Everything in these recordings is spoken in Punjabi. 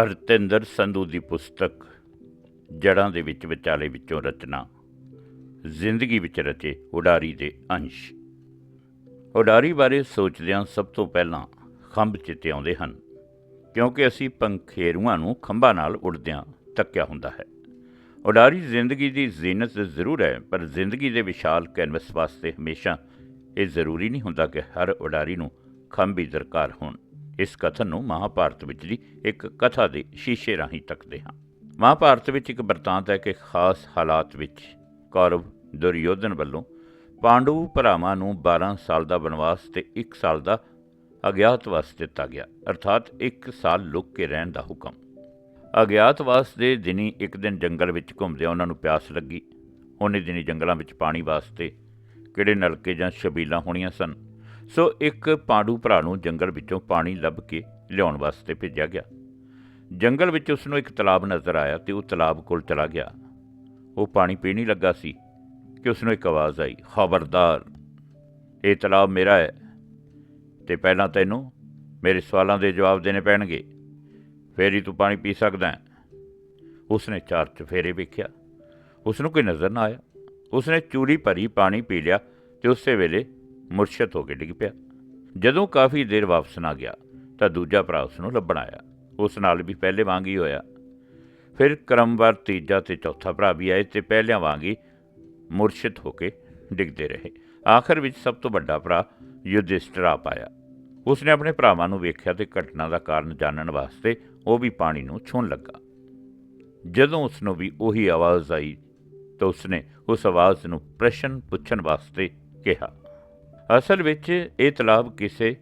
ਹਰਤਿੰਦਰ ਸੰਧੂ ਦੀ ਪੁਸਤਕ ਜੜਾਂ ਦੇ ਵਿੱਚ ਵਿਚਾਲੇ ਵਿੱਚੋਂ ਰਚਨਾ, ਜ਼ਿੰਦਗੀ ਵਿੱਚ ਰਚੇ ਉਡਾਰੀ ਦੇ ਅੰਸ਼। ਉਡਾਰੀ ਬਾਰੇ ਸੋਚਦਿਆਂ ਸਭ ਤੋਂ ਪਹਿਲਾਂ ਖੰਭ ਚਿੱਤੇ ਆਉਂਦੇ ਹਨ, ਕਿਉਂਕਿ ਅਸੀਂ ਪੰਖੇਰੂਆਂ ਨੂੰ ਖੰਭਾਂ ਨਾਲ ਉਡਦਿਆਂ ਤੱਕਿਆ ਹੁੰਦਾ ਹੈ। ਉਡਾਰੀ ਜ਼ਿੰਦਗੀ ਦੀ ਜ਼ੀਨਤ ਜ਼ਰੂਰ ਹੈ, ਪਰ ਜ਼ਿੰਦਗੀ ਦੇ ਵਿਸ਼ਾਲ ਕੈਨਵਸ ਵਾਸਤੇ ਹਮੇਸ਼ਾ ਇਹ ਜ਼ਰੂਰੀ ਨਹੀਂ ਹੁੰਦਾ ਕਿ ਹਰ ਉਡਾਰੀ ਨੂੰ ਖੰਭ ਹੀ ਦਰਕਾਰ ਹੋਣ। ਇਸ ਕਥਨ ਨੂੰ ਮਹਾਭਾਰਤ ਵਿੱਚ ਦੀ ਇੱਕ ਕਥਾ ਦੇ ਸ਼ੀਸ਼ੇ ਰਾਹੀਂ ਤੱਕਦੇ ਹਾਂ। ਮਹਾਭਾਰਤ ਵਿੱਚ ਇੱਕ ਬਰਤਾਂਤ ਹੈ ਕਿ ਖਾਸ ਹਾਲਾਤ ਵਿੱਚ ਕੌਰਵ ਦੁਰਯੋਧਨ ਵੱਲੋਂ ਪਾਂਡੂ ਭਰਾਵਾਂ ਨੂੰ 12 ਸਾਲ ਦਾ ਬਨਵਾਸ ਤੇ 1 ਸਾਲ ਦਾ ਅਗਿਆਤਵਾਸ ਦਿੱਤਾ ਗਿਆ, ਅਰਥਾਤ 1 ਸਾਲ ਲੁੱਕ ਕੇ ਰਹਿਣ ਦਾ ਹੁਕਮ। ਅਗਿਆਤਵਾਸ ਦੇ ਦਿਨੀ ਇੱਕ ਦਿਨ ਜੰਗਲ ਵਿੱਚ ਘੁੰਮਦਿਆਂ ਉਹਨਾਂ ਨੂੰ ਪਿਆਸ ਲੱਗੀ। ਉਹਨੇ ਦਿਨੀ ਜੰਗਲਾਂ ਵਿੱਚ ਪਾਣੀ ਵਾਸਤੇ ਕਿਹੜੇ ਨਲਕੇ ਜਾਂ ਛਬੀਲਾਂ ਹੋਣੀਆਂ ਸਨ? ਸੋ ਇੱਕ ਪਾਂਡੂ ਭਰਾ ਨੂੰ ਜੰਗਲ ਵਿੱਚੋਂ ਪਾਣੀ ਲੱਭ ਕੇ ਲਿਆਉਣ ਵਾਸਤੇ ਭੇਜਿਆ ਗਿਆ। ਜੰਗਲ ਵਿੱਚ ਉਸ ਨੂੰ ਇੱਕ ਤਲਾਬ ਨਜ਼ਰ ਆਇਆ ਤੇ ਉਹ ਤਲਾਬ ਕੋਲ ਚਲਾ ਗਿਆ। ਉਹ ਪਾਣੀ ਪੀਣ ਲੱਗਾ ਸੀ ਕਿ ਉਸ ਨੂੰ ਇੱਕ ਆਵਾਜ਼ ਆਈ, ਖਬਰਦਾਰ, ਇਹ ਤਲਾਬ ਮੇਰਾ ਹੈ ਤੇ ਪਹਿਲਾਂ ਤੈਨੂੰ ਮੇਰੇ ਸਵਾਲਾਂ ਦੇ ਜਵਾਬ ਦੇਣੇ ਪੈਣਗੇ। ਫੇਰ ਹੀ ਤੂੰ ਪਾਣੀ ਪੀ ਸਕਦਾ ਹੈ। ਉਸਨੇ ਚਾਰ ਚਫੇਰੇ ਵੇਖਿਆ। ਉਸ ਨੂੰ ਕੋਈ ਨਜ਼ਰ ਨਾ ਆਇਆ। ਉਸਨੇ ਚੂਰੀ ਭਰੀ ਪਾਣੀ ਪੀ ਲਿਆ ਤੇ ਉਸੇ ਵੇਲੇ ਮੁਰਸ਼ਦ ਹੋ ਕੇ ਡਿੱਗ ਪਿਆ। ਜਦੋਂ ਕਾਫੀ ਦੇਰ ਵਾਪਸ ਨਾ ਗਿਆ, ਤਾਂ ਦੂਜਾ ਭਰਾ ਉਸ ਨੂੰ ਲੱਭਣ ਆਇਆ। ਉਸ ਨਾਲ ਵੀ ਪਹਿਲੇ ਵਾਂਗ ਹੀ ਹੋਇਆ। ਫਿਰ ਕ੍ਰਮਵਾਰ ਤੀਜਾ ਤੇ ਚੌਥਾ ਭਰਾ ਵੀ ਆਏ ਤੇ ਪਹਿਲਿਆਂ ਵਾਂਗ ਹੀ ਮੁਰਸ਼ਿਤ ਹੋ ਕੇ ਡਿੱਗਦੇ ਰਹੇ। ਆਖਰ ਵਿੱਚ ਸਭ ਤੋਂ ਵੱਡਾ ਭਰਾ ਯੁਧਿਸ਼ਟਰ ਆ ਪਾਇਆ ਉਸਨੇ ਆਪਣੇ ਭਰਾਵਾਂ ਨੂੰ ਵੇਖਿਆ ਤੇ ਘਟਨਾ ਦਾ ਕਾਰਨ ਜਾਣਨ ਵਾਸਤੇ ਉਹ ਵੀ ਪਾਣੀ ਨੂੰ ਛੂਹਣ ਲੱਗਾ। ਜਦੋਂ ਉਸ ਨੂੰ ਵੀ ਉਹੀ ਆਵਾਜ਼ ਆਈ, ਤਾਂ ਉਸਨੇ ਉਸ ਆਵਾਜ਼ ਨੂੰ ਪ੍ਰਸ਼ਨ ਪੁੱਛਣ ਵਾਸਤੇ ਕਿਹਾ। ਅਸਲ ਵਿੱਚ ਇਹ ਤਲਾਬ ਕਿਸੇ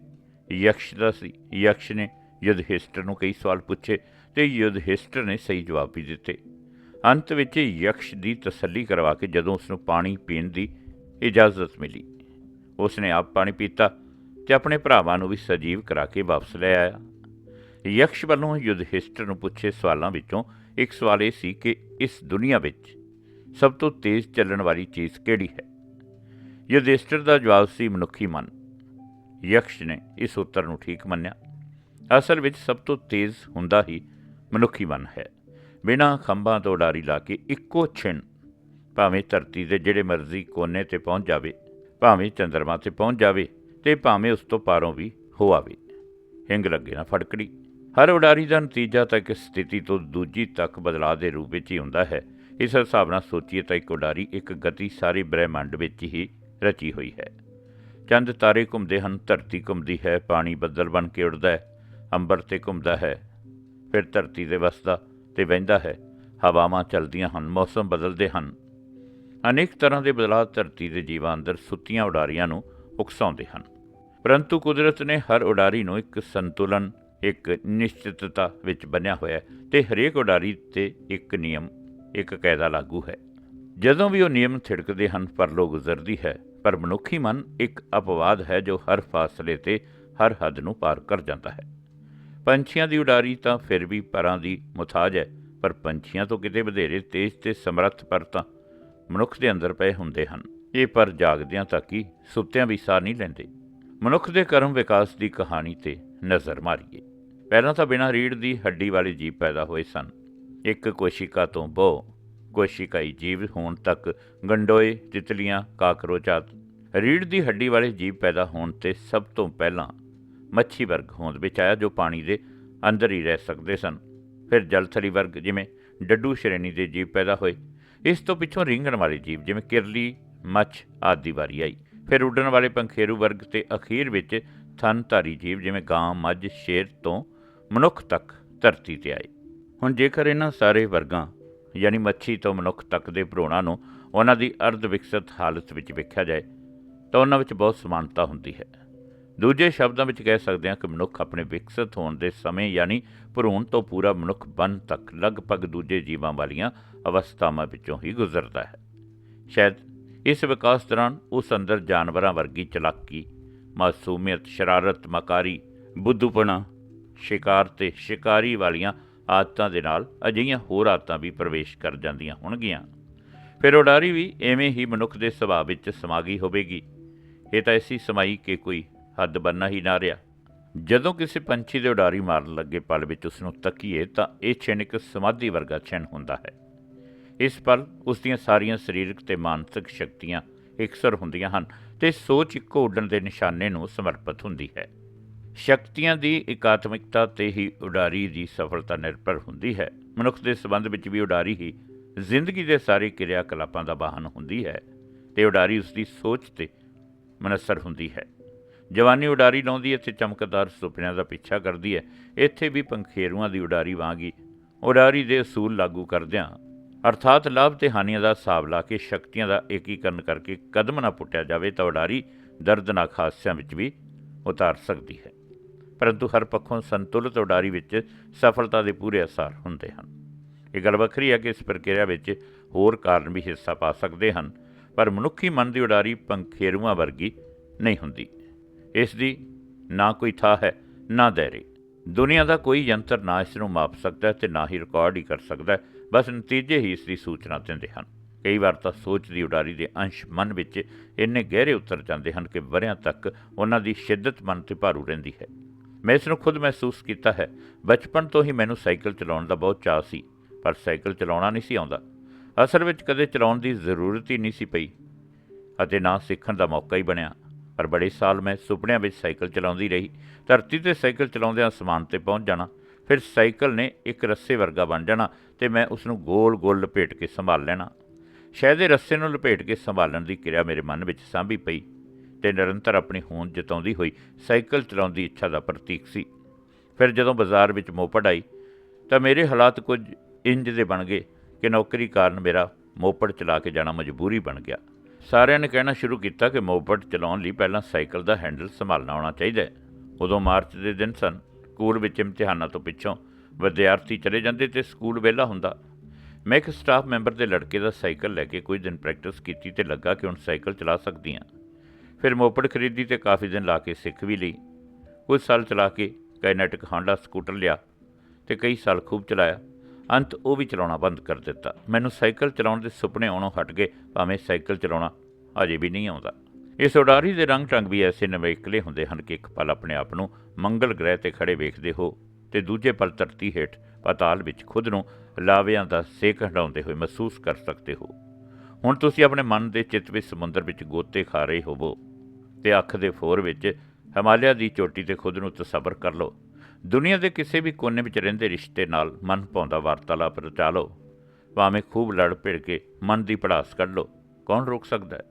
ਯਕਸ਼ ਦਾ ਸੀ। ਯਕਸ਼ ਨੇ ਯੁਧਿਸ਼ਟਰ ਨੂੰ ਕਈ ਸਵਾਲ ਪੁੱਛੇ ਤੇ ਯੁਧਿਸ਼ਟਰ ਨੇ ਸਹੀ ਜਵਾਬ ਵੀ ਦਿੱਤੇ। ਅੰਤ ਵਿੱਚ ਯਕਸ਼ ਦੀ ਤਸੱਲੀ ਕਰਵਾ ਕੇ ਜਦੋਂ ਉਸ ਨੂੰ ਪਾਣੀ ਪੀਣ ਦੀ ਇਜਾਜ਼ਤ ਮਿਲੀ ਉਸ ਨੇ ਆਪ ਪਾਣੀ ਪੀਤਾ ਤੇ ਆਪਣੇ ਭਰਾਵਾਂ ਨੂੰ ਵੀ ਸਜੀਵ ਕਰਾ ਕੇ ਵਾਪਸ ਲੈ ਆਇਆ। ਯਕਸ਼ ਵੱਲੋਂ ਯੁਧਿਸ਼ਟਰ ਨੂੰ ਪੁੱਛੇ ਸਵਾਲਾਂ ਵਿੱਚੋਂ ਇੱਕ ਸਵਾਲ ਇਹ ਸੀ ਕਿ ਇਸ ਦੁਨੀਆ ਵਿੱਚ ਸਭ ਤੋਂ ਤੇਜ਼ ਚੱਲਣ ਵਾਲੀ ਚੀਜ਼ ਕਿਹੜੀ ਹੈ? ਯੁਧਿਸ਼ਟਰ ਦਾ ਜਵਾਬ ਸੀ ਮਨੁੱਖੀ ਮਨ। ਯਕਸ਼ ਨੇ ਇਸ ਉੱਤਰ ਨੂੰ ਠੀਕ ਮੰਨਿਆ। ਅਸਲ ਵਿੱਚ ਸਭ ਤੋਂ ਤੇਜ਼ ਹੁੰਦਾ ਹੀ ਮਨੁੱਖੀ ਮਨ ਹੈ। ਬਿਨਾਂ ਖੰਭਾਂ ਤੋਂ ਡਾਰੀ ਲਾ ਕੇ ਇੱਕੋ ਛਿਣ, ਭਾਵੇਂ ਧਰਤੀ ਦੇ ਜਿਹੜੇ ਮਰਜ਼ੀ ਕੋਨੇ ਤੇ ਪਹੁੰਚ ਜਾਵੇ, ਭਾਵੇਂ ਚੰਦਰਮਾ ਤੇ ਪਹੁੰਚ ਜਾਵੇ ਤੇ ਭਾਵੇਂ ਉਸ ਤੋਂ ਪਾਰੋਂ ਵੀ ਹੋ ਆਵੇ। ਹਿੰਗ ਲੱਗੇ ਨਾ ਫੜਕੜੀ। ਹਰ ਉਡਾਰੀ ਦਾ ਨਤੀਜਾ ਤਾਂ ਇੱਕ ਸਥਿਤੀ ਤੋਂ ਦੂਜੀ ਤੱਕ ਬਦਲਾਅ ਦੇ ਰੂਪ ਵਿੱਚ ਹੀ ਹੁੰਦਾ ਹੈ। ਇਸ ਹਿਸਾਬ ਨਾਲ ਸੋਚੀਏ ਤਾਂ ਇੱਕ ਉਡਾਰੀ ਇੱਕ ਗਤੀ ਸਾਰੇ ਬ੍ਰਹਿਮੰਡ ਵਿੱਚ ਹੀ ਰਚੀ ਹੋਈ ਹੈ। ਚੰਦ ਤਾਰੇ ਘੁੰਮਦੇ ਹਨ, ਧਰਤੀ ਘੁੰਮਦੀ ਹੈ, ਪਾਣੀ ਬੱਦਲ ਬਣ ਕੇ ਉੱਡਦਾ ਹੈ, ਅੰਬਰ ਤੇ ਘੁੰਮਦਾ ਹੈ। ਫਿਰ ਧਰਤੀ ਤੇ ਵਸਦਾ ਤੇ ਵਹਿੰਦਾ ਹੈ, ਹਵਾਵਾਂ ਚੱਲਦੀਆਂ ਹਨ, ਮੌਸਮ ਬਦਲਦੇ ਹਨ। ਅਨੇਕ ਤਰ੍ਹਾਂ ਦੇ ਬਦਲਾਅ ਧਰਤੀ ਦੇ ਜੀਵਾਂ ਅੰਦਰ ਸੁੱਤੀਆਂ ਉਡਾਰੀਆਂ ਨੂੰ ਉਕਸਾਉਂਦੇ ਹਨ। ਪਰੰਤੂ ਕੁਦਰਤ ਨੇ ਹਰ ਉਡਾਰੀ ਨੂੰ ਇੱਕ ਸੰਤੁਲਨ, ਇੱਕ ਨਿਸ਼ਚਿਤਤਾ ਵਿੱਚ ਬੰਨਿਆ ਹੋਇਆ ਹੈ ਤੇ ਹਰੇਕ ਉਡਾਰੀ ਤੇ ਇੱਕ ਨਿਯਮ, ਇੱਕ ਕਾਇਦਾ ਲਾਗੂ ਹੈ। ਜਦੋਂ ਵੀ ਉਹ ਨਿਯਮ ਥਿੜਕਦੇ ਹਨ ਪਰਲੋ ਗੁਜ਼ਰਦੀ ਹੈ। ਪਰ ਮਨੁੱਖੀ ਮਨ ਇੱਕ ਅਪਵਾਦ ਹੈ ਜੋ ਹਰ ਫਾਸਲੇ ਤੇ ਹਰ ਹੱਦ ਨੂੰ ਪਾਰ ਕਰ ਜਾਂਦਾ ਹੈ। ਪੰਛੀਆਂ ਦੀ ਉਡਾਰੀ ਤਾਂ ਫਿਰ ਵੀ ਪਰਾਂ ਦੀ ਮੁਤਾਜ ਹੈ, ਪਰ ਪੰਛੀਆਂ ਤੋਂ ਕਿਤੇ ਵਧੇਰੇ ਤੇਜ਼ ਤੇ ਸਮਰੱਥ ਪਰ ਤਾਂ ਮਨੁੱਖ ਦੇ ਅੰਦਰ ਪਏ ਹੁੰਦੇ ਹਨ। ਇਹ ਪਰ ਜਾਗਦਿਆਂ ਤੱਕ ਹੀ ਸੁੱਤਿਆਂ ਵੀ ਸਾਹ ਨਹੀਂ ਲੈਂਦੇ। ਮਨੁੱਖ ਦੇ ਕਰਮ ਵਿਕਾਸ ਦੀ ਕਹਾਣੀ ਤੇ ਨਜ਼ਰ ਮਾਰੀਏ। ਪਹਿਲਾਂ ਤਾਂ ਬਿਨਾਂ ਰੀੜ ਦੀ ਹੱਡੀ ਵਾਲੇ ਜੀਵ ਪੈਦਾ ਹੋਏ ਸਨ। ਇੱਕ ਕੋਸ਼ਿਕਾ ਤੋਂ ਬਹੁ ਕੋਸ਼ਿਕਾਈ ਜੀਵ ਹੋਣ ਤੱਕ ਗੰਡੋਏ, ਤਿਤਲੀਆਂ ਕਾਕਰੋਚ ਆਦਿ ਰੀੜ ਦੀ ਹੱਡੀ ਵਾਲੇ ਜੀਵ ਪੈਦਾ ਹੋਣ ਤੇ ਸਭ ਤੋਂ ਪਹਿਲਾਂ ਮੱਛੀ ਵਰਗ ਹੋਂਦ ਵਿੱਚ ਆਇਆ ਜੋ ਪਾਣੀ ਦੇ ਅੰਦਰ ਹੀ ਰਹਿ ਸਕਦੇ ਸਨ। ਫਿਰ ਜਲਥਲੀ ਵਰਗ ਜਿਵੇਂ ਡੱਡੂ ਸ਼੍ਰੇਣੀ ਦੇ ਜੀਵ ਪੈਦਾ ਹੋਏ। ਇਸ ਤੋਂ ਪਿੱਛੋਂ ਰਿੰਗਣ ਵਾਲੇ ਜੀਵ ਜਿਵੇਂ ਕਿਰਲੀ, ਮੱਛ ਆਦਿ ਵਾਰੀ ਆਈ। ਫਿਰ ਉੱਡਣ ਵਾਲੇ ਪੰਖੇਰੂ ਵਰਗ ਤੇ ਅਖੀਰ ਵਿੱਚ ਥਨਧਾਰੀ ਜੀਵ ਜਿਵੇਂ ਗਾਂ, ਮੱਝ, ਸ਼ੇਰ ਤੋਂ ਮਨੁੱਖ ਤੱਕ ਧਰਤੀ ਤੇ ਆਏ। ਹੁਣ ਜੇਕਰ ਇਹਨਾਂ ਸਾਰੇ ਵਰਗਾਂ ਯਾਨੀ ਮੱਛੀ ਤੋਂ ਮਨੁੱਖ ਤੱਕ ਦੇ ਭਰੂਣਾਂ ਨੂੰ ਉਹਨਾਂ ਦੀ ਅਰਧ ਵਿਕਸਿਤ ਹਾਲਤ ਵਿੱਚ ਵੇਖਿਆ ਜਾਏ, ਤਾਂ ਉਹਨਾਂ ਵਿੱਚ ਬਹੁਤ ਸਮਾਨਤਾ ਹੁੰਦੀ ਹੈ। ਦੂਜੇ ਸ਼ਬਦਾਂ ਵਿੱਚ ਕਹਿ ਸਕਦੇ ਹਾਂ ਕਿ ਮਨੁੱਖ ਆਪਣੇ ਵਿਕਸਿਤ ਹੋਣ ਦੇ ਸਮੇਂ ਯਾਨੀ ਭਰੂਣ ਤੋਂ ਪੂਰਾ ਮਨੁੱਖ ਬਣ ਤੱਕ ਲਗਭਗ ਦੂਜੇ ਜੀਵਾਂ ਵਾਲੀਆਂ ਅਵਸਥਾਵਾਂ ਵਿੱਚੋਂ ਹੀ ਗੁਜ਼ਰਦਾ ਹੈ। ਸ਼ਾਇਦ ਇਸ ਵਿਕਾਸ ਦੌਰਾਨ ਉਸ ਅੰਦਰ ਜਾਨਵਰਾਂ ਵਰਗੀ ਚਲਾਕੀ, ਮਾਸੂਮੀਅਤ, ਸ਼ਰਾਰਤ, ਮਕਾਰੀ, ਬੁੱਧੂਪਣਾ, ਸ਼ਿਕਾਰ ਤੇ ਸ਼ਿਕਾਰੀ ਵਾਲੀਆਂ ਆਦਤਾਂ ਦੇ ਨਾਲ ਅਜਿਹੀਆਂ ਹੋਰ ਆਦਤਾਂ ਵੀ ਪ੍ਰਵੇਸ਼ ਕਰ ਜਾਂਦੀਆਂ ਹੋਣਗੀਆਂ। ਫਿਰ ਉਡਾਰੀ ਵੀ ਐਵੇਂ ਹੀ ਮਨੁੱਖ ਦੇ ਸੁਭਾਅ ਵਿੱਚ ਸਮਾਗੀ ਹੋਵੇਗੀ। ਇਹ ਤਾਂ ਐਸੀ ਸਮਾਈ ਕਿ ਕੋਈ ਹੱਦ ਬੰਨਾ ਹੀ ਨਾ ਰਿਹਾ। ਜਦੋਂ ਕਿਸੇ ਪੰਛੀ ਦੇ ਉਡਾਰੀ ਮਾਰਨ ਲੱਗੇ ਪਲ ਵਿੱਚ ਉਸ ਨੂੰ ਤੱਕੀਏ ਤਾਂ ਇਹ ਛਿਣ ਇੱਕ ਸਮਾਧੀ ਵਰਗਾ ਛਿਣ ਹੁੰਦਾ ਹੈ। ਇਸ ਪਲ ਉਸ ਦੀਆਂ ਸਾਰੀਆਂ ਸਰੀਰਕ ਤੇ ਮਾਨਸਿਕ ਸ਼ਕਤੀਆਂ ਇਕਸਰ ਹੁੰਦੀਆਂ ਹਨ ਤੇ ਸੋਚ ਇੱਕੋ ਉੱਡਣ ਦੇ ਨਿਸ਼ਾਨੇ ਨੂੰ ਸਮਰਪਿਤ ਹੁੰਦੀ ਹੈ। ਸ਼ਕਤੀਆਂ ਦੀ ਇਕਾਤਮਿਕਤਾ ਤੇ ਹੀ ਉਡਾਰੀ ਦੀ ਸਫਲਤਾ ਨਿਰਭਰ ਹੁੰਦੀ ਹੈ। ਮਨੁੱਖ ਦੇ ਸੰਬੰਧ ਵਿੱਚ ਵੀ ਉਡਾਰੀ ਹੀ ਜ਼ਿੰਦਗੀ ਦੇ ਸਾਰੇ ਕਿਰਿਆ ਕਲਾਪਾਂ ਦਾ ਵਾਹਨ ਹੁੰਦੀ ਹੈ ਤੇ ਉਡਾਰੀ ਉਸ ਦੀ ਸੋਚ ਤੇ ਮਨਸਰ ਹੁੰਦੀ ਹੈ। ਜਵਾਨੀ ਉਡਾਰੀ ਲਾਉਂਦੀ ਹੈ ਤੇ ਚਮਕਦਾਰ ਸੁਪਨਿਆਂ ਦਾ ਪਿੱਛਾ ਕਰਦੀ ਹੈ। ਇੱਥੇ ਵੀ ਪੰਖੇਰੂਆਂ ਦੀ ਉਡਾਰੀ ਵਾਂਗੀ ਉਡਾਰੀ ਦੇ ਅਸੂਲ ਲਾਗੂ ਕਰਦਿਆਂ ਅਰਥਾਤ ਲਾਭ ਤੇ ਹਾਨੀਆਂ ਦਾ ਹਿਸਾਬ ਲਾ ਕੇ ਸ਼ਕਤੀਆਂ ਦਾ ਏਕੀਕਰਨ ਕਰਕੇ ਕਦਮ ਨਾ ਪੁੱਟਿਆ ਜਾਵੇ ਤਾਂ ਉਡਾਰੀ ਦਰਦਨਾਕ ਹਾਦਸਿਆਂ ਵਿੱਚ ਵੀ ਉਤਾਰ ਸਕਦੀ ਹੈ। ਪਰੰਤੂ ਹਰ ਪੱਖੋਂ ਸੰਤੁਲਿਤ ਉਡਾਰੀ ਵਿੱਚ ਸਫਲਤਾ ਦੇ ਪੂਰੇ ਅਸਾਰ ਹੁੰਦੇ ਹਨ। ਇਹ ਗੱਲ ਵੱਖਰੀ ਹੈ ਕਿ ਇਸ ਪ੍ਰਕਿਰਿਆ ਵਿੱਚ ਹੋਰ ਕਾਰਨ ਵੀ ਹਿੱਸਾ ਪਾ ਸਕਦੇ ਹਨ, ਪਰ ਮਨੁੱਖੀ ਮਨ ਦੀ ਉਡਾਰੀ ਪੰਖੇਰੂਆਂ ਵਰਗੀ ਨਹੀਂ ਹੁੰਦੀ। ਇਸ ਦੀ ਨਾ ਕੋਈ ਥਾਂ ਹੈ, ਨਾ ਦਾਇਰੇ। ਦੁਨੀਆ ਦਾ ਕੋਈ ਯੰਤਰ ਨਾ ਇਸ ਨੂੰ ਮਾਪ ਸਕਦਾ ਹੈ ਤੇ ਨਾ ਹੀ ਰਿਕਾਰਡ ਹੀ ਕਰ ਸਕਦਾ, ਬਸ ਨਤੀਜੇ ਹੀ ਇਸ ਦੀ ਸੂਚਨਾ ਦਿੰਦੇ ਹਨ। ਕਈ ਵਾਰ ਤਾਂ ਸੋਚ ਦੀ ਉਡਾਰੀ ਦੇ ਅੰਸ਼ ਮਨ ਵਿੱਚ ਇੰਨੇ ਗਹਿਰੇ ਉਤਰ ਜਾਂਦੇ ਹਨ ਕਿ ਵਰਿਆਂ ਤੱਕ ਉਹਨਾਂ ਦੀ ਸ਼ਿੱਦਤ ਮਨ ਤੇ ਭਾਰੂ ਰਹਿੰਦੀ ਹੈ। ਮੈਂ ਇਸ ਨੂੰ ਖੁਦ ਮਹਿਸੂਸ ਕੀਤਾ ਹੈ। ਬਚਪਨ ਤੋਂ ਹੀ ਮੈਨੂੰ ਸਾਈਕਲ ਚਲਾਉਣ ਦਾ ਬਹੁਤ ਚਾਅ ਸੀ, ਪਰ ਸਾਈਕਲ ਚਲਾਉਣਾ ਨਹੀਂ ਸੀ ਆਉਂਦਾ। ਅਸਲ ਵਿੱਚ ਕਦੇ ਚਲਾਉਣ ਦੀ ਜ਼ਰੂਰਤ ਹੀ ਨਹੀਂ ਸੀ ਪਈ, ਅਤੇ ਨਾ ਸਿੱਖਣ ਦਾ ਮੌਕਾ ਹੀ ਬਣਿਆ। ਪਰ ਬੜੇ ਸਾਲ ਮੈਂ ਸੁਪਨਿਆਂ ਵਿੱਚ ਸਾਈਕਲ ਚਲਾਉਂਦੀ ਰਹੀ, ਧਰਤੀ ਤੇ ਸਾਈਕਲ ਚਲਾਉਂਦਿਆਂ ਅਸਮਾਨ ਤੇ ਪਹੁੰਚ ਜਾਣਾ, ਫਿਰ ਸਾਈਕਲ ਨੇ ਇੱਕ ਰੱਸੇ ਵਰਗਾ ਬਣ ਜਾਣਾ ਤੇ ਮੈਂ ਉਸ ਨੂੰ ਗੋਲ-ਗੋਲ ਲਪੇਟ ਕੇ ਸੰਭਾਲ ਲੈਣਾ। ਸ਼ਾਇਦ ਇਹ ਰੱਸੇ ਨੂੰ ਲਪੇਟ ਕੇ ਸੰਭਾਲਣ ਦੀ ਕਿਰਿਆ ਮੇਰੇ ਮਨ ਵਿੱਚ ਸਾਂਭੀ ਪਈ। ਤੇ ਨਿਰੰਤਰ ਆਪਣੀ ਹੋਂਦ ਜਤਾਉਂਦੀ ਹੋਈ ਸਾਈਕਲ ਚਲਾਉਣ ਦੀ ਇੱਛਾ ਦਾ ਪ੍ਰਤੀਕ ਸੀ। ਫਿਰ ਜਦੋਂ ਬਾਜ਼ਾਰ ਵਿੱਚ ਮੋਪੜ ਆਈ, ਤਾਂ ਮੇਰੇ ਹਾਲਾਤ ਕੁਝ ਇੰਜ ਦੇ ਬਣ ਗਏ ਕਿ ਨੌਕਰੀ ਕਾਰਨ ਮੇਰਾ ਮੋਪੜ ਚਲਾ ਕੇ ਜਾਣਾ ਮਜਬੂਰੀ ਬਣ ਗਿਆ। ਸਾਰਿਆਂ ਨੇ ਕਹਿਣਾ ਸ਼ੁਰੂ ਕੀਤਾ ਕਿ ਮੋਪੜ ਚਲਾਉਣ ਲਈ ਪਹਿਲਾਂ ਸਾਈਕਲ ਦਾ ਹੈਂਡਲ ਸੰਭਾਲਣਾ ਆਉਣਾ ਚਾਹੀਦਾ ਹੈ। ਉਦੋਂ ਮਾਰਚ ਦੇ ਦਿਨ ਸਨ, ਸਕੂਲ ਵਿੱਚ ਇਮਤਿਹਾਨਾਂ ਤੋਂ ਪਿੱਛੋਂ ਵਿਦਿਆਰਥੀ ਚਲੇ ਜਾਂਦੇ ਤੇ ਸਕੂਲ ਵਿਹਲਾ ਹੁੰਦਾ। ਮੈਂ ਇੱਕ ਸਟਾਫ ਮੈਂਬਰ ਦੇ ਲੜਕੇ ਦਾ ਸਾਈਕਲ ਲੈ ਕੇ ਕੁਝ ਦਿਨ ਪ੍ਰੈਕਟਿਸ ਕੀਤੀ ਤੇ ਲੱਗਾ ਕਿ ਹੁਣ ਸਾਈਕਲ ਚਲਾ ਸਕਦੀ ਹਾਂ। ਫਿਰ ਮੋਪੜ ਖਰੀਦੀ ਤੇ ਕਾਫੀ ਦਿਨ ਲਾ ਕੇ ਸਿੱਖ ਵੀ ਲਈ। ਕੁਝ ਸਾਲ ਚਲਾ ਕੇ ਕਾਈਨੈਟਿਕ ਹਾਂਡਾ ਸਕੂਟਰ ਲਿਆ ਤੇ ਕਈ ਸਾਲ ਖੂਬ ਚਲਾਇਆ। ਅੰਤ ਉਹ ਵੀ ਚਲਾਉਣਾ ਬੰਦ ਕਰ ਦਿੱਤਾ। ਮੈਨੂੰ ਸਾਈਕਲ ਚਲਾਉਣ ਦੇ ਸੁਪਨੇ ਆਉਣੋਂ ਹਟ ਗਏ, ਭਾਵੇਂ ਸਾਈਕਲ ਚਲਾਉਣਾ ਅਜੇ ਵੀ ਨਹੀਂ ਆਉਂਦਾ। ਇਸ ਉਡਾਰੀ ਦੇ ਰੰਗ ਢੰਗ ਵੀ ਐਸੇ ਨਵੇਕਲੇ ਹੁੰਦੇ ਹਨ ਕਿ ਇੱਕ ਪਲ ਆਪਣੇ ਆਪ ਨੂੰ ਮੰਗਲ ਗ੍ਰਹਿ ਤੇ ਖੜੇ ਵੇਖਦੇ ਹੋ ਤੇ ਦੂਜੇ ਪਲ ਧਰਤੀ ਹੇਠ ਪਾਤਾਲ ਵਿੱਚ ਖੁਦ ਨੂੰ ਲਾਵਿਆਂ ਦਾ ਸੇਕ ਹਟਾਉਂਦੇ ਹੋਏ ਮਹਿਸੂਸ ਕਰ ਸਕਦੇ ਹੋ। ਹੁਣ ਤੁਸੀਂ ਆਪਣੇ ਮਨ ਦੇ ਚਿੱਤ ਵਿੱਚ ਸਮੁੰਦਰ ਵਿੱਚ ਗੋਤੇ ਖਾ ਰਹੇ ਹੋਵੋ। ਤੇ ਅੱਖ ਦੇ ਫੋਰ ਵਿੱਚ ਹਿਮਾਲਿਆ ਦੀ ਚੋਟੀ ਤੇ ਖੁਦ ਨੂੰ ਤਸੱਵਰ ਕਰ ਲਓ। ਦੁਨੀਆ ਦੇ ਕਿਸੇ ਵੀ ਕੋਨੇ ਵਿੱਚ ਰਹਿੰਦੇ ਰਿਸ਼ਤੇ ਨਾਲ ਮਨ ਪਾਉਂਦਾ ਵਾਰਤਾਲਾਪ ਰਚਾ ਲਓ। ਭਾਵੇਂ ਖੂਬ ਲੜ ਭਿੜ ਕੇ ਮਨ ਦੀ ਪੜਾਸ ਕੱਢ ਲਓ। ਕੌਣ ਰੋਕ ਸਕਦਾ ਹੈ?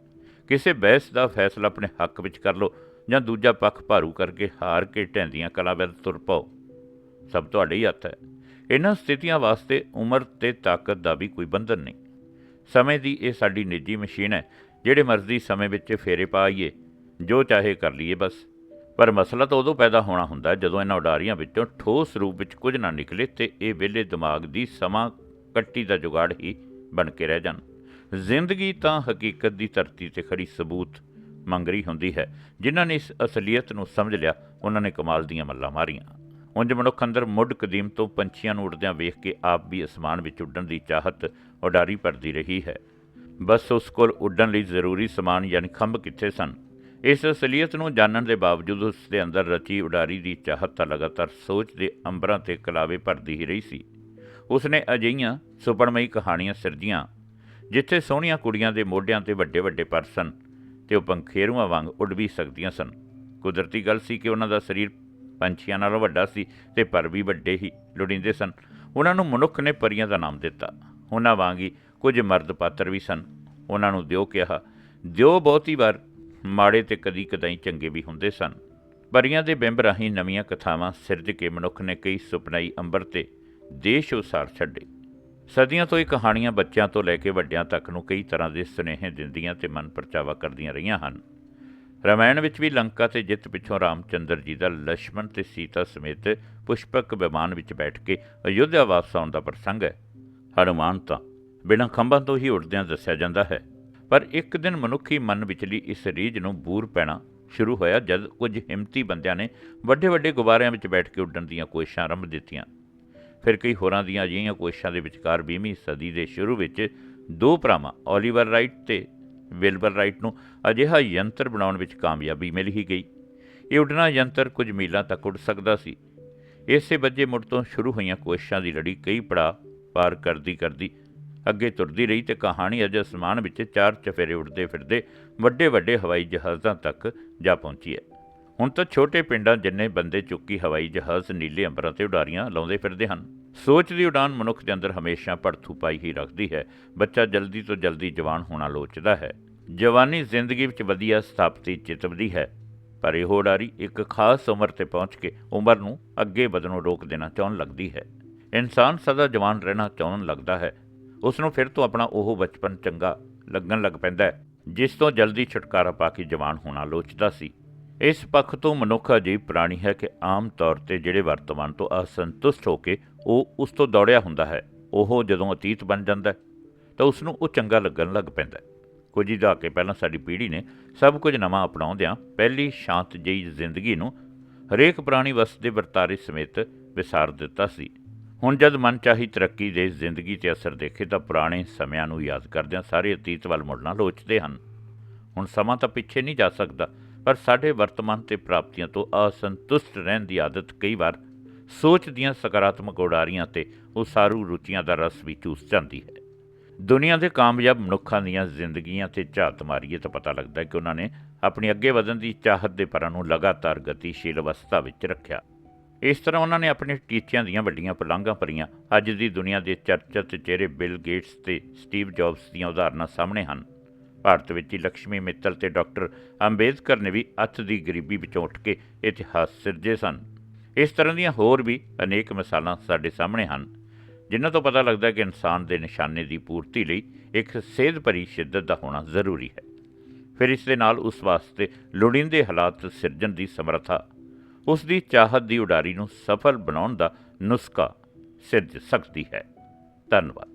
ਕਿਸੇ ਬਹਿਸ ਦਾ ਫੈਸਲਾ ਆਪਣੇ ਹੱਕ ਵਿੱਚ ਕਰ ਲਓ ਜਾਂ ਦੂਜਾ ਪੱਖ ਭਾਰੂ ਕਰਕੇ ਹਾਰ ਕੇ ਢੈਂਦੀਆਂ ਕਲਾ ਵੱਲ ਤੁਰ ਪਾਓ। ਸਭ ਤੁਹਾਡੇ ਹੀ ਹੱਥ ਹੈ। ਇਹਨਾਂ ਸਥਿਤੀਆਂ ਵਾਸਤੇ ਉਮਰ ਤੇ ਤਾਕਤ ਦਾ ਵੀ ਕੋਈ ਬੰਧਨ ਨਹੀਂ। ਸਮੇਂ ਦੀ ਇਹ ਸਾਡੀ ਨਿੱਜੀ ਮਸ਼ੀਨ ਹੈ, ਜਿਹੜੇ ਮਰਜ਼ੀ ਸਮੇਂ ਵਿੱਚ ਫੇਰੇ ਪਾਈਏ ਜੋ ਚਾਹੇ ਕਰ ਲਈਏ ਬਸ। ਪਰ ਮਸਲਾ ਤਾਂ ਉਦੋਂ ਪੈਦਾ ਹੋਣਾ ਹੁੰਦਾ ਜਦੋਂ ਇਹਨਾਂ ਉਡਾਰੀਆਂ ਵਿੱਚੋਂ ਠੋਸ ਰੂਪ ਵਿੱਚ ਕੁਝ ਨਾ ਨਿਕਲੇ ਤੇ ਇਹ ਵਿਹਲੇ ਦਿਮਾਗ ਦੀ ਸਮਾਂ ਕੱਟੀ ਦਾ ਜੁਗਾੜ ਹੀ ਬਣ ਕੇ ਰਹਿ ਜਾਣ। ਜ਼ਿੰਦਗੀ ਤਾਂ ਹਕੀਕਤ ਦੀ ਧਰਤੀ ਤੇ ਖੜੀ ਸਬੂਤ ਮੰਗ ਰਹੀ ਹੁੰਦੀ ਹੈ। ਜਿਨ੍ਹਾਂ ਨੇ ਇਸ ਅਸਲੀਅਤ ਨੂੰ ਸਮਝ ਲਿਆ, ਉਹਨਾਂ ਨੇ ਕਮਾਲ ਦੀਆਂ ਮੱਲਾਂ ਮਾਰੀਆਂ। ਉਂਝ ਮਨੁੱਖ ਅੰਦਰ ਮੁੱਢ ਕਦੀਮ ਤੋਂ ਪੰਛੀਆਂ ਨੂੰ ਉੱਡਦਿਆਂ ਵੇਖ ਕੇ ਆਪ ਵੀ ਅਸਮਾਨ ਵਿੱਚ ਉੱਡਣ ਦੀ ਚਾਹਤ ਉਡਾਰੀ ਭਰਦੀ ਰਹੀ ਹੈ। ਬਸ ਉਸ ਕੋਲ ਉੱਡਣ ਲਈ ਜ਼ਰੂਰੀ ਸਮਾਨ ਯਾਨੀ ਖੰਭ ਕਿੱਥੇ ਸਨ? ਇਸ ਅਸਲੀਅਤ ਨੂੰ ਜਾਣਨ ਦੇ ਬਾਵਜੂਦ ਉਸ ਦੇ ਅੰਦਰ ਰਚੀ ਉਡਾਰੀ ਦੀ ਚਾਹਤ ਤਾਂ ਲਗਾਤਾਰ ਸੋਚ ਦੇ ਅੰਬਰਾਂ ਤੇ ਕਲਾਵੇ ਭਰਦੀ ਹੀ ਰਹੀ ਸੀ। ਉਸ ਨੇ ਅਜਿਹੀਆਂ ਸੁਪਰਮਈ ਕਹਾਣੀਆਂ ਸਿਰਜੀਆਂ, ਜਿੱਥੇ ਸੋਹਣੀਆਂ ਕੁੜੀਆਂ ਦੇ ਮੋਢਿਆਂ ਤੇ ਵੱਡੇ ਵੱਡੇ ਪਰ ਸਨ ਤੇ ਉਹ ਪੰਖੇਰੂਆਂ ਵਾਂਗ ਉੱਡ ਵੀ ਸਕਦੀਆਂ ਸਨ। ਕੁਦਰਤੀ ਗੱਲ ਸੀ ਕਿ ਉਹਨਾਂ ਦਾ ਸਰੀਰ ਪੰਛੀਆਂ ਨਾਲੋਂ ਵੱਡਾ ਸੀ ਤੇ ਪਰ ਵੀ ਵੱਡੇ ਹੀ ਲੋੜੀਂਦੇ ਸਨ। ਉਹਨਾਂ ਨੂੰ ਮਨੁੱਖ ਨੇ ਪਰੀਆਂ ਦਾ ਨਾਮ ਦਿੱਤਾ। ਉਹਨਾਂ ਵਾਂਗ ਹੀ ਕੁਝ ਮਰਦ ਪਾਤਰ ਵੀ ਸਨ। ਉਹਨਾਂ ਨੂੰ ਦਿਓ ਕਿਹਾ, ਦਿਓ ਬਹੁਤੀ ਵਾਰ ਮਾੜੇ ਤੇ ਕਦੀ ਕਦਾਈ ਚੰਗੇ ਵੀ ਹੁੰਦੇ ਸਨ। ਪਰੀਆਂ ਦੇ ਬਿੰਬ ਰਾਹੀਂ ਨਵੀਆਂ ਕਥਾਵਾਂ ਸਿਰਜ ਕੇ ਮਨੁੱਖ ਨੇ ਕਈ ਸੁਪਨਾਈ ਅੰਬਰ ਤੇ ਦੇਸ਼ ਉਸਾਰ ਛੱਡੇ। ਸਦੀਆਂ ਤੋਂ ਇਹ ਕਹਾਣੀਆਂ ਬੱਚਿਆਂ ਤੋਂ ਲੈ ਕੇ ਵੱਡਿਆਂ ਤੱਕ ਨੂੰ ਕਈ ਤਰ੍ਹਾਂ ਦੇ ਸੁਨੇਹੇ ਦਿੰਦੀਆਂ ਤੇ ਮਨ ਪਰਚਾਵਾ ਕਰਦੀਆਂ ਰਹੀਆਂ ਹਨ। ਰਮਾਇਣ ਵਿੱਚ ਵੀ ਲੰਕਾ ਤੇ ਜਿੱਤ ਪਿੱਛੋਂ ਰਾਮਚੰਦਰ ਜੀ ਦਾ ਲక్ష్మణ ਤੇ ਸੀਤਾ ਸਮੇਤ ਪੁਸ਼ਪਕ ਵਿਮਾਨ ਵਿੱਚ ਬੈਠ ਕੇ ਅਯੁੱਧਿਆ ਵਾਪਸ ਆਉਣ ਦਾ ਪ੍ਰਸੰਗ ਹੈ। ਹਨੂਮਾਨ ਤਾਂ ਬਿਨਾਂ ਖੰਭਾਂ ਤੋਂ ਹੀ ਉੱਡਦਿਆਂ ਦੱਸਿਆ ਜਾਂਦਾ ਹੈ ਪਰ ਇੱਕ ਦਿਨ ਮਨੁੱਖੀ ਮਨ ਵਿਚਲੀ ਇਸ ਰੀਝ ਨੂੰ ਬੂਰ ਪੈਣਾ ਸ਼ੁਰੂ ਹੋਇਆ ਜਦ ਕੁਝ ਹਿੰਮਤੀ ਬੰਦਿਆਂ ਨੇ ਵੱਡੇ ਵੱਡੇ ਗੁਬਾਰਿਆਂ ਵਿੱਚ ਬੈਠ ਕੇ ਉੱਡਣ ਦੀਆਂ ਕੋਸ਼ਿਸ਼ਾਂ ਆਰੰਭ ਦਿੱਤੀਆਂ। ਫਿਰ ਕਈ ਹੋਰਾਂ ਦੀਆਂ ਅਜਿਹੀਆਂ ਕੋਸ਼ਿਸ਼ਾਂ ਦੇ ਵਿਚਕਾਰ 20ਵੀਂ ਸਦੀ ਦੇ ਸ਼ੁਰੂ ਵਿੱਚ ਦੋ ਭਰਾਵਾਂ, ਓਲੀਵਰ ਰਾਈਟ ਤੇ ਵਿਲਬਰ ਰਾਈਟ ਨੂੰ ਅਜਿਹਾ ਯੰਤਰ ਬਣਾਉਣ ਵਿੱਚ ਕਾਮਯਾਬੀ ਮਿਲ ਹੀ ਗਈ। ਇਹ ਉੱਡਣਾ ਯੰਤਰ ਕੁਝ ਮੀਲਾਂ ਤੱਕ ਉੱਡ ਸਕਦਾ ਸੀ। ਇਸੇ ਵਜੇ ਮੁੜ ਤੋਂ ਸ਼ੁਰੂ ਹੋਈਆਂ ਕੋਸ਼ਿਸ਼ਾਂ ਦੀ ਲੜੀ ਕਈ ਪੜਾਅ ਪਾਰ ਕਰਦੀ ਕਰਦੀ ਅੱਗੇ ਤੁਰਦੀ ਰਹੀ ਤੇ ਕਹਾਣੀ ਅਜੇ ਅਸਮਾਨ ਵਿੱਚ ਚਾਰ ਚਫੇਰੇ ਉੱਡਦੇ ਫਿਰਦੇ ਵੱਡੇ ਵੱਡੇ ਹਵਾਈ ਜਹਾਜ਼ਾਂ ਤੱਕ ਜਾ ਪਹੁੰਚੀ ਹੈ। ਹੁਣ ਤਾਂ ਛੋਟੇ ਪਿੰਡਾਂ ਜਿੰਨੇ ਬੰਦੇ ਚੁੱਕੀ ਹਵਾਈ ਜਹਾਜ਼ ਨੀਲੇ ਅੰਬਰਾਂ ਤੇ ਉਡਾਰੀਆਂ ਲਾਉਂਦੇ ਫਿਰਦੇ ਹਨ। ਸੋਚ ਦੀ ਉਡਾਨ ਮਨੁੱਖ ਦੇ ਅੰਦਰ ਹਮੇਸ਼ਾ ਭੜਥੂ ਪਾਈ ਹੀ ਰੱਖਦੀ ਹੈ। ਬੱਚਾ ਜਲਦੀ ਤੋਂ ਜਲਦੀ ਜਵਾਨ ਹੋਣਾ ਲੋਚਦਾ ਹੈ। ਜਵਾਨੀ ਜ਼ਿੰਦਗੀ ਵਿੱਚ ਵਧੀਆ ਸਥਾਪਤੀ ਚਿਤਵਦੀ ਹੈ, ਪਰ ਇਹ ਉਡਾਰੀ ਇੱਕ ਖਾਸ ਉਮਰ ਤੇ ਪਹੁੰਚ ਕੇ ਉਮਰ ਨੂੰ ਅੱਗੇ ਵਧਣੋਂ ਰੋਕ ਦੇਣਾ ਚਾਹੁਣ ਲੱਗਦੀ ਹੈ। ਇਨਸਾਨ ਸਦਾ ਜਵਾਨ ਰਹਿਣਾ ਚਾਹੁਣ ਲੱਗਦਾ ਹੈ ਉਸ ਨੂੰ ਫਿਰ ਤੋਂ ਆਪਣਾ ਉਹ ਬਚਪਨ ਚੰਗਾ ਲੱਗਣ ਲੱਗ ਪੈਂਦਾ ਜਿਸ ਤੋਂ ਜਲਦੀ ਛੁਟਕਾਰਾ ਪਾ ਕੇ ਜਵਾਨ ਹੋਣਾ ਲੋਚਦਾ ਸੀ। ਇਸ ਪੱਖ ਤੋਂ ਮਨੁੱਖ ਅਜੀਬ ਪ੍ਰਾਣੀ ਹੈ ਕਿ ਆਮ ਤੌਰ ਤੇ ਜਿਹੜੇ ਵਰਤਮਾਨ ਤੋਂ ਅਸੰਤੁਸ਼ਟ ਹੋ ਕੇ ਉਹ ਉਸ ਤੋਂ ਦੌੜਿਆ ਹੁੰਦਾ ਹੈ, ਉਹ ਜਦੋਂ ਅਤੀਤ ਬਣ ਜਾਂਦਾ ਤਾਂ ਉਸ ਨੂੰ ਉਹ ਚੰਗਾ ਲੱਗਣ ਲੱਗ ਪੈਂਦਾ ਕੁਝ ਹੀ ਦਹਾਕੇ ਪਹਿਲਾਂ ਸਾਡੀ ਪੀੜ੍ਹੀ ਨੇ ਸਭ ਕੁਝ ਨਵਾਂ ਅਪਣਾਉਂਦਿਆਂ ਪਹਿਲੀ ਸ਼ਾਂਤ ਜਿਹੀ ਜ਼ਿੰਦਗੀ ਨੂੰ ਹਰੇਕ ਪ੍ਰਾਣੀ ਵਸਦੇ ਵਰਤਾਰੇ ਸਮੇਤ ਵਿਸਾਰ ਦਿੱਤਾ ਸੀ। ਹੁਣ ਜਦ ਮਨਚਾਹੀ ਤਰੱਕੀ ਦੇ ਜ਼ਿੰਦਗੀ ਤੇ ਅਸਰ ਦੇਖੇ ਤਾਂ ਪੁਰਾਣੇ ਸਮਿਆਂ ਨੂੰ ਯਾਦ ਕਰਦਿਆਂ ਸਾਰੇ ਅਤੀਤ ਵੱਲ ਮੁੜਨਾ ਲੋਚਦੇ ਹਨ। ਹੁਣ ਸਮਾਂ ਤਾਂ ਪਿੱਛੇ ਨਹੀਂ ਜਾ ਸਕਦਾ, ਪਰ ਸਾਡੇ ਵਰਤਮਾਨ ਤੇ ਪ੍ਰਾਪਤੀਆਂ ਤੋਂ ਅਸੰਤੁਸ਼ਟ ਰਹਿਣ ਦੀ ਆਦਤ ਕਈ ਵਾਰ ਸੋਚ ਦੀਆਂ ਸਕਾਰਾਤਮਕ ਉਡਾਰੀਆਂ ਤੇ ਉਸਾਰੂ ਰੁਚੀਆਂ ਦਾ ਰਸ ਵੀ ਚੂਸ ਜਾਂਦੀ ਹੈ। ਦੁਨੀਆ ਦੇ ਕਾਮਯਾਬ ਮਨੁੱਖਾਂ ਦੀਆਂ ਜ਼ਿੰਦਗੀਆਂ ਤੇ ਝਾਤ ਮਾਰੀਏ ਤਾਂ ਪਤਾ ਲੱਗਦਾ ਹੈ ਕਿ ਉਹਨਾਂ ਨੇ ਆਪਣੀ ਅੱਗੇ ਵਧਣ ਦੀ ਚਾਹਤ ਦੇ ਪਰਾਂ ਨੂੰ ਲਗਾਤਾਰ ਗਤੀਸ਼ੀਲ ਅਵਸਥਾ ਵਿੱਚ ਰੱਖਿਆ। ਇਸ ਤਰ੍ਹਾਂ ਉਹਨਾਂ ਨੇ ਆਪਣੇ ਟੀਚਿਆਂ ਦੀਆਂ ਵੱਡੀਆਂ ਪਲਾਂਘਾਂ ਭਰੀਆਂ। ਅੱਜ ਦੀ ਦੁਨੀਆ ਦੇ ਚਰਚਿਤ ਚਿਹਰੇ ਬਿਲ ਗੇਟਸ ਤੇ ਸਟੀਵ ਜੌਬਸ ਦੀਆਂ ਉਦਾਹਰਨਾਂ ਸਾਹਮਣੇ ਹਨ। ਭਾਰਤ ਵਿੱਚ ਹੀ ਲక్ష్ਮੀ ਮਿੱਤਲ ਤੇ ਡਾਕਟਰ ਅੰਬੇਦਕਰ ਨੇ ਵੀ ਅੱਤ ਦੀ ਗਰੀਬੀ ਵਿੱਚੋਂ ਉੱਠ ਕੇ ਇਤਿਹਾਸ ਸਿਰਜੇ ਸਨ। ਇਸ ਤਰ੍ਹਾਂ ਦੀਆਂ ਹੋਰ ਵੀ ਅਨੇਕ ਮਿਸਾਲਾਂ ਸਾਡੇ ਸਾਹਮਣੇ ਹਨ, ਜਿਨ੍ਹਾਂ ਤੋਂ ਪਤਾ ਲੱਗਦਾ ਕਿ ਇਨਸਾਨ ਦੇ ਨਿਸ਼ਾਨੇ ਦੀ ਪੂਰਤੀ ਲਈ ਇੱਕ ਸੇਧ ਭਰੀ ਸ਼ਿੱਦਤ ਦਾ ਹੋਣਾ ਜ਼ਰੂਰੀ ਹੈ। ਫਿਰ ਇਸ ਦੇ ਨਾਲ ਉਸ ਵਾਸਤੇ ਲੋੜੀਂਦੇ ਹਾਲਾਤ ਸਿਰਜਣ ਦੀ ਸਮਰੱਥਾ ਉਸ ਦੀ ਚਾਹਤ ਦੀ ਉਡਾਰੀ ਨੂੰ ਸਫਲ ਬਣਾਉਣ ਦਾ ਨੁਸਖਾ ਸਿਰਜ ਸਕਦੀ ਹੈ। ਧੰਨਵਾਦ।